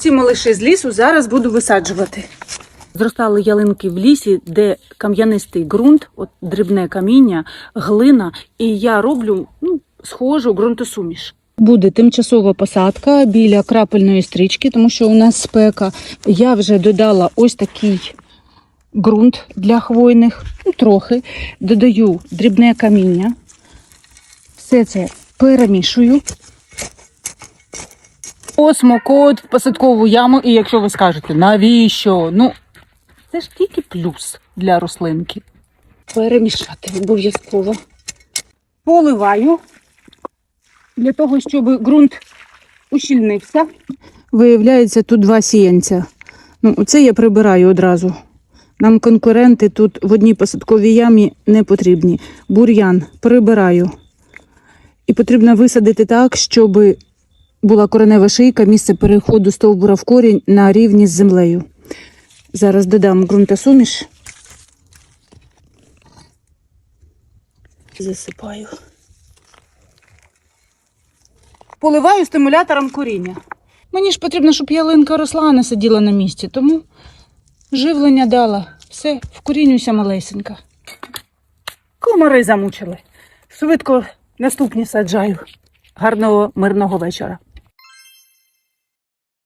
Оці малиші з лісу зараз буду висаджувати. Зростали ялинки в лісі, де кам'янистий ґрунт, от дрібне каміння, глина, і я роблю ну, схожу ґрунтосуміш. Буде тимчасова посадка біля крапельної стрічки, тому що у нас спека. Я вже додала ось такий ґрунт для хвойних, ну, трохи. Додаю дрібне каміння. Все це перемішую. Осмокот в посадкову яму, і якщо ви скажете, навіщо? Ну, це ж тільки плюс для рослинки. Перемішати обов'язково. Поливаю для того, щоб ґрунт ущільнився. Виявляється, тут два сіянця. Ну, оце я прибираю одразу. Нам конкуренти тут в одній посадковій ямі не потрібні. Бур'ян прибираю. І потрібно висадити так, щоб була коренева шийка, місце переходу стовбура в корінь на рівні з землею. Зараз додам ґрунтосуміш. Засипаю. Поливаю стимулятором коріння. Мені ж потрібно, щоб ялинка росла, а не сиділа на місці, тому живлення дала. Все, вкорінюся малесенька. Комари замучили. Швидко наступні саджаю. Гарного мирного вечора.